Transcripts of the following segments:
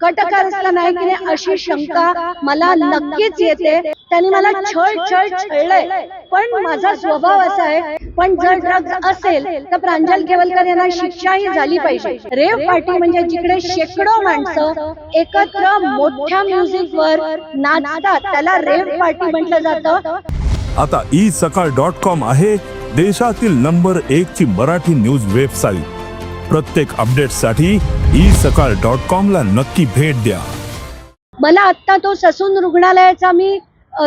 कटकारस्थान आहे की नाही अशी शंका मला नक्कीच येते. त्यांनी मला छळ छळ छळलंय. पण माझा स्वभाव असा आहे पण जर ड्रग्ज असेल तर प्रांजल केवलकर यांना शिक्षाही झाली पाहिजे. रेव पार्टी म्हणजे जिकडे शेकडो माणसं एकत्र मोठ्या म्युझिक वर नाचतात. त्याला रेव पार्टी म्हटलं जातं. आता ई सकाळ डॉट कॉम आहे देशातील नंबर एक ची मराठी न्यूज वेबसाईट प्रत्येक अपडेटसाठी ई सकाळ डॉट कॉम ला नक्की भेट द्या. मला आत्ता तो ससून रुग्णालयाचा मी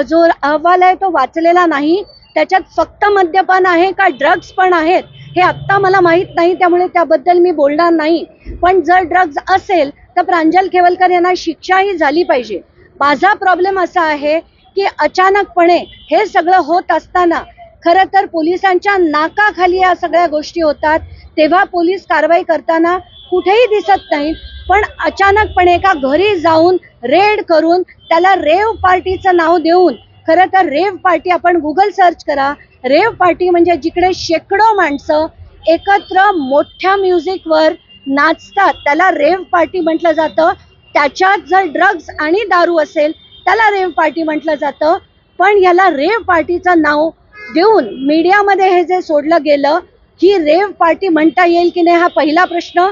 जो अहवाल आहे तो वाचलेला नाही. त्याच्यात फक्त मद्यपान आहे का ड्रग्ज पण आहेत हे आत्ता मला माहीत नाही. त्यामुळे त्याबद्दल मी बोलणार नाही. पण जर ड्रग्ज असेल तर प्रांजल खेवलकर यांना शिक्षाही झाली पाहिजे. माझा प्रॉब्लेम असा आहे की अचानकपणे हे सगळं होत असताना खरं तर पोलिसांच्या नाकाखाली या सगळ्या गोष्टी होतात. तेव्हा पोलीस कारवाई करताना कुठेही दिसत नाहीत पण अचानकपणे एका घरी जाऊन रेड करून त्याला रेव पार्टीचं नाव देऊन खरं तर रेव पार्टी आपण गुगल सर्च करा. रेव पार्टी म्हणजे जिकडे शेकडो माणसं एकत्र मोठ्या म्युझिकवर नाचतात. त्याला रेव पार्टी म्हटलं जातं. त्याच्यात जर ड्रग्ज आणि दारू असेल त्याला रेव पार्टी म्हटलं जातं. पण याला रेव पार्टीचं नाव देऊन मीडियामध्ये हे जे सोडलं गेलं ही रेव पार्टी म्हणता येईल की नाही हा पहिला प्रश्न.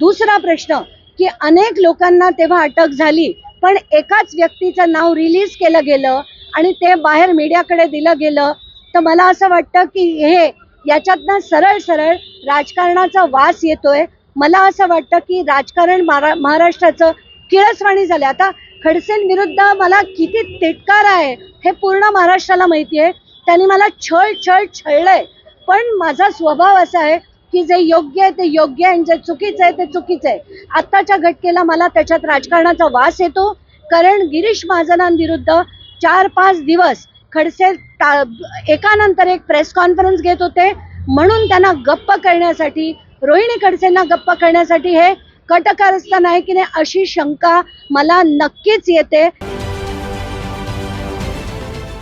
दुसरा प्रश्न की अनेक लोकांना तेव्हा अटक झाली पण एकाच व्यक्तीचं नाव रिलीज केलं गेलं आणि ते बाहेर मीडियाकडे दिलं गेलं. तर मला असं वाटतं की हे याच्यातनं सरळ सरळ राजकारणाचा वास येतोय. मला असं वाटतं की राजकारण महारा महाराष्ट्राचं किळसवाणी झालं आता खडसें विरुद्ध मला किती तिटकार आहे हे पूर्ण महाराष्ट्राला माहिती आहे. त्यांनी मला छळ छळ छळलंय. पण माझा स्वभाव असा आहे की जे योग्य आहे ते योग्य आहे आणि जे चुकीचं आहे ते चुकीचं आहे. आत्ताच्या घटकेला मला त्याच्यात राजकारणाचा वास येतो. कारण गिरीश महाजनांविरुद्ध चार पाच दिवस खडसे एकानंतर एक प्रेस कॉन्फरन्स घेत होते. म्हणून त्यांना गप्प करण्यासाठी रोहिणी खडसेंना गप्प करण्यासाठी हे कटकारस्थान आहे की नाही अशी शंका मला नक्कीच येते.